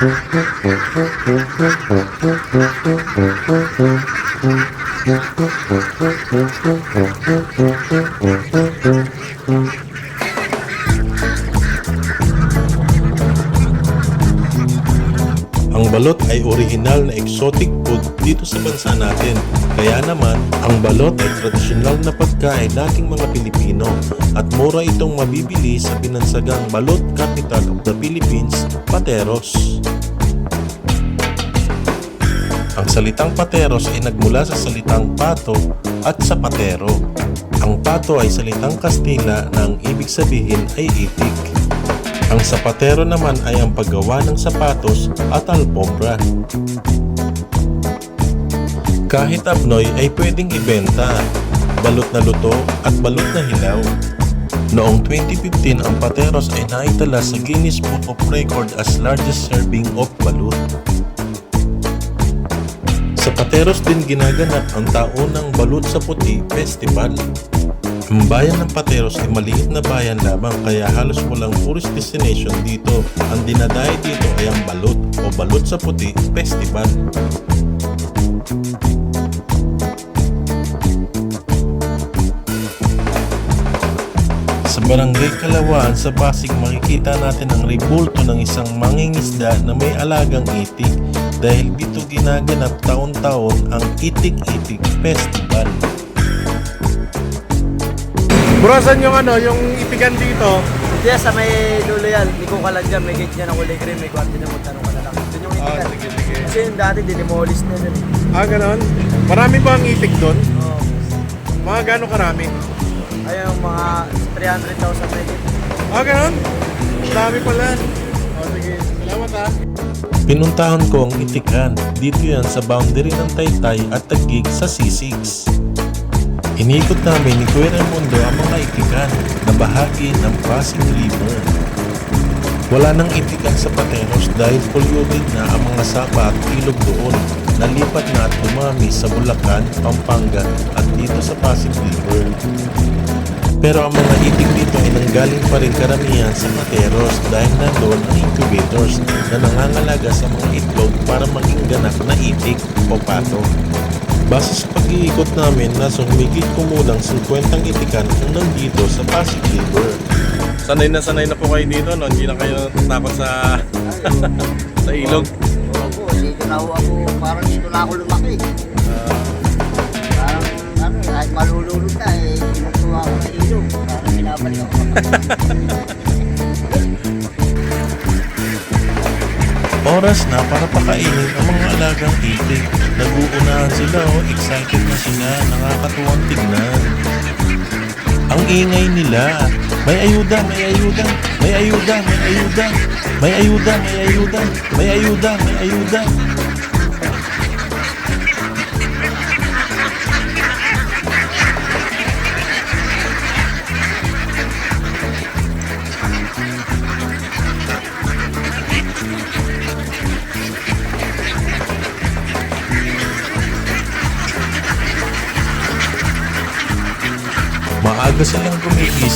Thank you. Ang balot ay orihinal na exotic food dito sa bansa natin. Kaya naman, ang balot ay tradisyonal na pagkain nating mga Pilipino at mura itong mabibili sa binansagang balot capital of the Philippines, Pateros. Ang salitang pateros ay nagmula sa salitang pato at sa patero. Ang pato ay salitang Kastila na ang ibig sabihin ay itik. Ang sapatero naman ay ang paggawa ng sapatos at alpombra. Kahit abnoy ay pwedeng ibenta, balot na luto at balot na hilaw. Noong 2015, ang Pateros ay naitala sa Guinness Book of Record as largest serving of balut. Sa Pateros din ginaganap ang taunang Balut sa Puti Festival. Ang bayan ng Pateros ay maliit na bayan lamang kaya halos walang tourist destination dito. Ang dinadayo dito ay ang Balut o Balut sa Puti Festival. Sa barangay Kalawaan sa Pasig makikita natin ang ribulto ng isang mangingisda na may alagang itik dahil dito ginaganap taon-taon ang Itik-Itik Festival. Burasan yung ano, yung itigan dito. Diyan sa may lulo yan, hindi ko kalan dyan, may gate niya ng kulay green, may kwarto na mo, tanong ka na lang. Doon yung Ah, itikan. sige, sige. Kasi yung dati, dinimolish na yun. Ah, ganon. Marami ba ang itik doon? Oh, Mga gano'ng karami? ayun, mga 300,000 na gate. Ah, ganon. Ang Dami pala. Oh, sige. Salamat ha. Pinuntahan ko ang Itikan. Dito yan sa boundary ng Taytay at Taguig sa C6. Inikot namin ni Kuya Raimundo ang mga itikan na bahagi ng Pasig River. Wala nang itikan sa Pateros dahil polluted na ang mga sapa at ilog doon. Nalipat na at umami sa Bulacan, Pampanga at dito sa Pasig River. Pero ang mga itik dito ay nanggaling pa rin karamihan sa Pateros dahil nandoon ang incubators na nangangalaga sa mga itlog para maging ganap na itik o pato. Base sa pag-iikot namin, nasa humigit kumulang 50 itikan ang nandito sa Pasig River. Sanay na sanay na po kayo dito, no? Hindi na kayo takot sa sa ilog. Opo, dito na ako, parang dito na ako lumaki. Parang ano, kahit malululog na eh, pinutuwa ako sa ilog. Parang binabalik ako. Oras na para pakainin ang mga alagang itik. Naguunahan sila o excited na sila, nakakatuwang tignan. Ang ingay nila. May ayuda, may ayuda, may ayuda, may ayuda, may ayuda, may ayuda, may ayuda, may ayuda. Maaga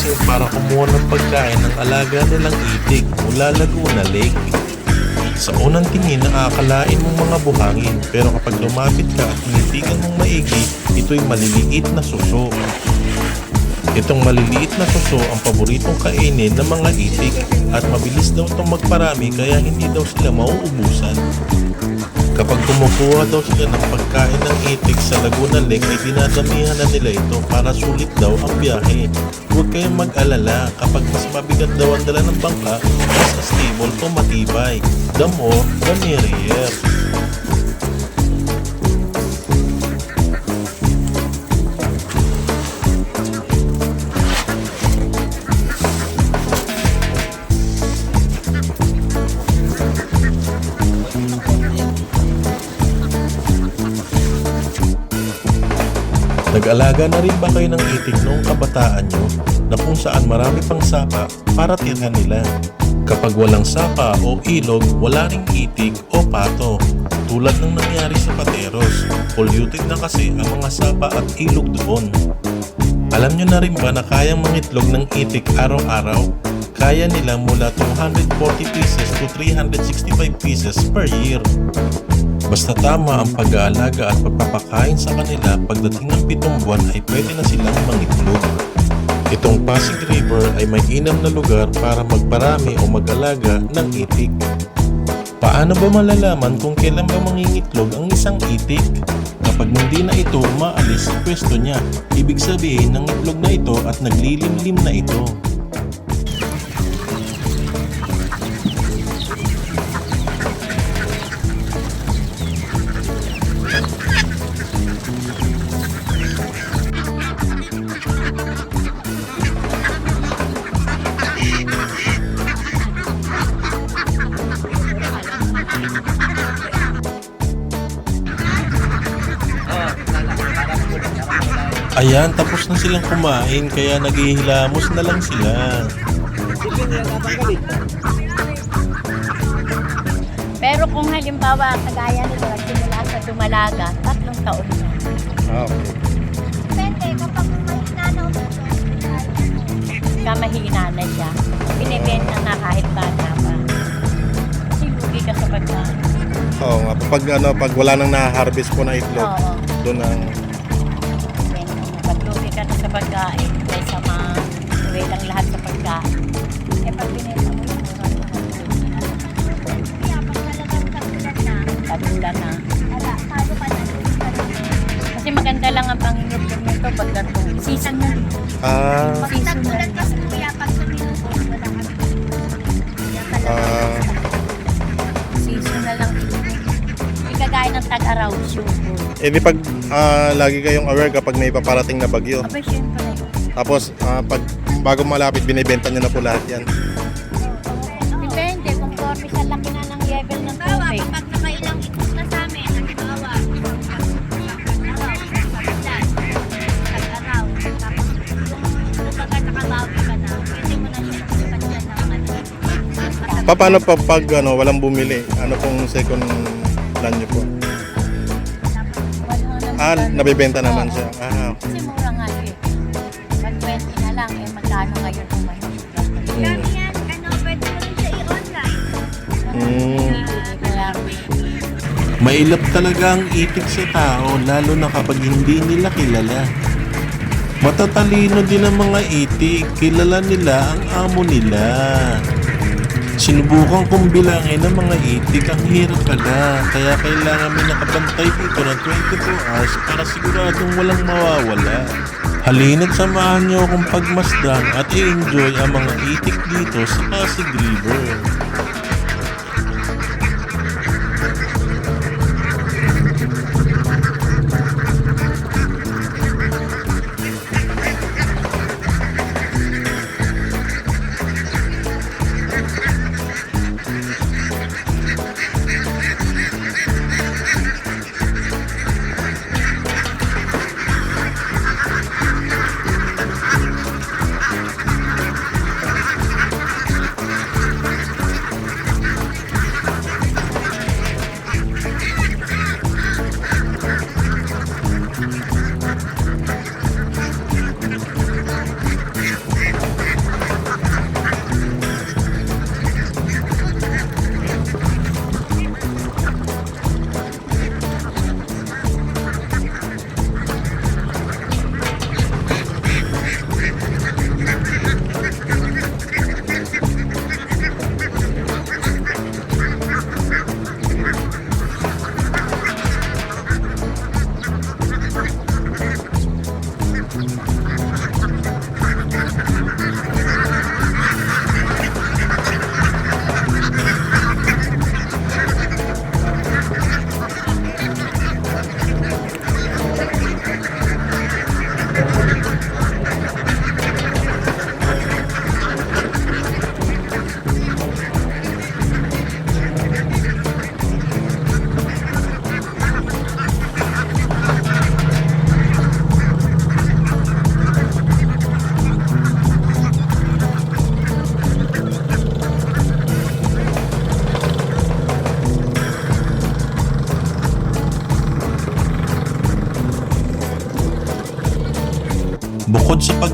gumigising para kumuha ng pagkain ng alaga nilang itik mula Laguna Lake. Sa unang tingin nakakalain mong mga buhangin pero kapag lumapit ka at tinitigan mong maigi, ito'y maliliit na suso. Itong maliliit na suso ang paboritong kainin ng mga itik at mabilis daw itong magparami kaya hindi daw sila mauubusan. Kapag kumukuha daw sila ng pagkain ng itik sa Laguna Lake ay dinadamihan na nila ito para sulit daw ang biyahe. Huwag kayong mag-alala kapag mas mabigat daw ang dala ng bangka, mas stable o matibay. The more, the merrier. Nag-alaga na rin ba kayo ng itik noong kabataan nyo na kung saan marami pang sapa para tirhan nila? Kapag walang sapa o ilog, wala ring itik o pato. Tulad ng nangyari sa Pateros, polluted na kasi ang mga sapa at ilog doon. Alam nyo na rin ba na kayang mangitlog ng itik araw-araw? kaya nila mula 240 pieces to 365 pieces per year. Basta tama ang pag-aalaga at pagpapakain sa kanila pagdating ng pitong buwan ay pwede na silang mangitlog. Itong Pasig River ay may inam na lugar para magparami o mag-alaga ng itik. Paano ba malalaman kung kailan ba mangingitlog ang isang itik? Kapag hindi na ito umaalis sa pwesto niya, ibig sabihin ng itlog na ito at naglilimlim na ito. Ayan, tapos na silang kumain kaya naghihilamos na lang sila. Pero kung halimbawa, kagaya nito, nagsimula sa dumalaga, tatlong taon na. Ah, okay. Depende, kapag mahina na Ka mahina na siya. Binibenta na kahit bata pa. Kasi lugi ka sa pagkain. Oo nga, pag, ano, pag wala nang na-harvest po na itlog, Oo. doon ang... Benta na. Pag lugi ka na sa pagkain, kaysa ma-uwi lang lahat sa pagkain. Eh, pag binenta mo yung mura Kaya pag talagang tagulan na, tagulan na. Ala, talo ka na. Kasi maganda lang ang pangingitlog nito pag ganitong season na. Ah, Pag tagulan kasi kuya, pag suminubos, wala kami. Kaya talaga, ah, tag-araw, sure. eh di pag ah, lagi kayong aware kapag may paparating na bagyo. Aba, syempre. Tapos ah, pag bago malapit, binibenta nyo na po lahat yan. Depende kung corny sa laki na ng level ng Bawa, tubig. kapag nakailang ikot na sa amin, halimbawa, tag-araw, tapos kapag nakabawi ka na, pwede mo na siya dyan ng ano. Pa, paano pa pag ano, walang bumili? Ano pong second plan nyo po? Ah, nabibenta naman siya. Ah, Kasi mura nga eh. Pag 20 na lang, eh magkano ngayon kung may yan, ano, pwede mo rin siya i-online. mm, Kaya, Mailap talaga ang itik sa tao lalo na kapag hindi nila kilala. Matatalino din ang mga itik, kilala nila ang amo nila. Sinubukan kong bilangin ang mga itik, ang hirap pala. Kaya kailangan may nakabantay dito ng 24 hours para siguradong walang mawawala. Halina't samahan niyo akong pagmasdan at i-enjoy ang mga itik dito sa Pasig River.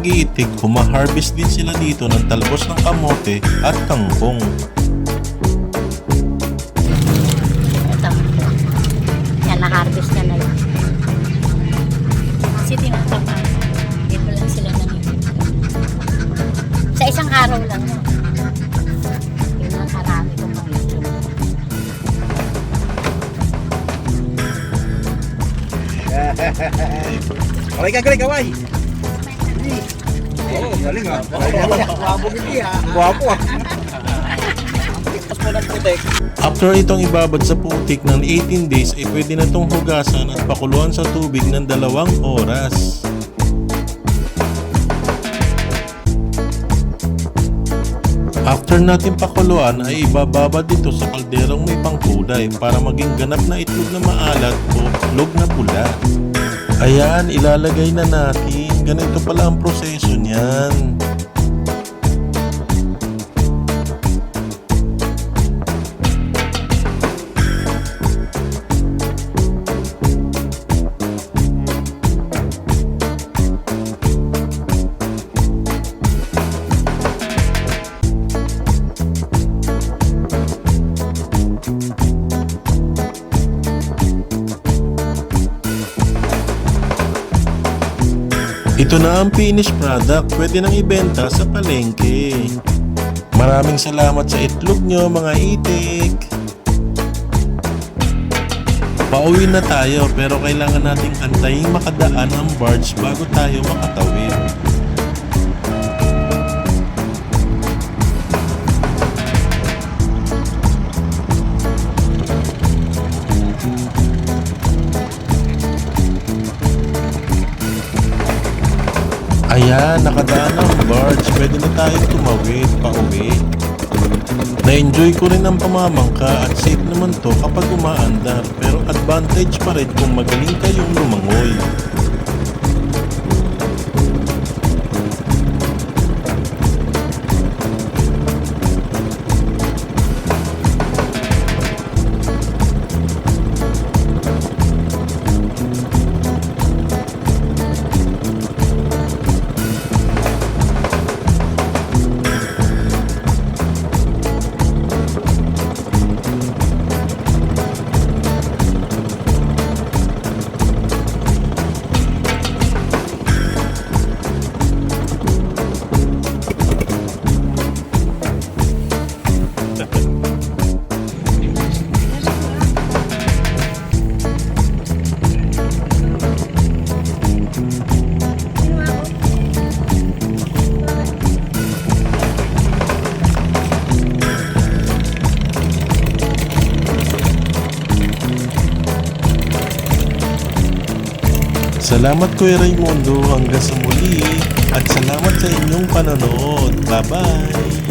Pag-iitik, humaharvest din sila dito ng talbos ng kamote at kangkong. Ito. Yan, na-harvest niya na yun. Kasi tinatamaan. Dito lang sila nanginginig. Sa isang araw lang yun. Yun ang karami kong pangit. Kaway ka, kaway! Oo, galing ah. Wabo ah. After itong ibabad sa putik ng 18 days ay pwede na itong hugasan at pakuluan sa tubig ng dalawang oras. After natin pakuluan ay ibababad dito sa kalderong may pangkulay para maging ganap na itlog na maalat o itlog na pula. Ayan, ilalagay na natin. Ganito pala ang proseso niyan. Ito na ang finished product. Pwede nang ibenta sa palengke. Maraming salamat sa itlog nyo mga itik. Pauwi na tayo pero kailangan nating antayin makadaan ang barge bago tayo makatawid. Ayan, nakadaan ang barge. Pwede na tayong tumawid, pauwi. Na-enjoy ko rin ang pamamangka at safe naman to kapag umaandar. Pero advantage pa rin kung magaling kayong lumangoy. Salamat Kuya Raimundo hanggang sa muli at salamat sa inyong panonood. Bye-bye!